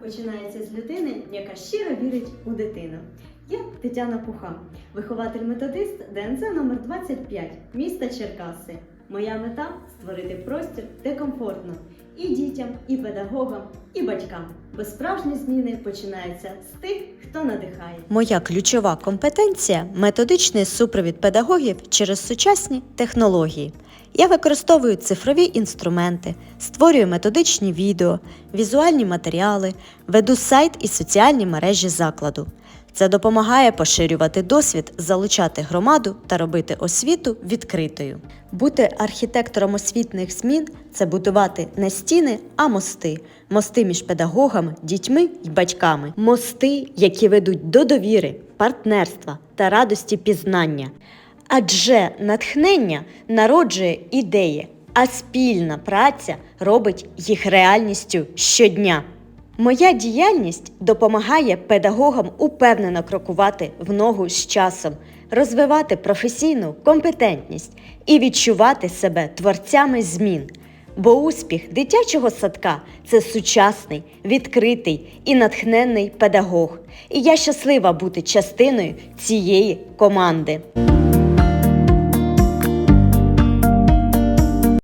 починається з людини, яка щиро вірить у дитину. Я Тетяна Пуха, вихователь методист ДНЗ номер 25 міста Черкаси. Моя мета створити простір, де комфортно і дітям, і педагогам, і батькам. Бо справжні зміни починаються з тих, хто надихає. Моя ключова компетенція методичний супровід педагогів через сучасні технології. Я використовую цифрові інструменти, створюю методичні відео, візуальні матеріали, веду сайт і соціальні мережі закладу. Це допомагає поширювати досвід, залучати громаду та робити освіту відкритою. Бути архітектором освітних змін це будувати не стіни, а мости. Мости між педагогами, дітьми й батьками. Мости, які ведуть до довіри, партнерства та радості пізнання. Адже натхнення народжує ідеї, а спільна праця робить їх реальністю щодня. Моя діяльність допомагає педагогам упевнено крокувати в ногу з часом, розвивати професійну компетентність і відчувати себе творцями змін. Бо успіх дитячого садка це сучасний, відкритий і натхненний педагог. І я щаслива бути частиною цієї команди.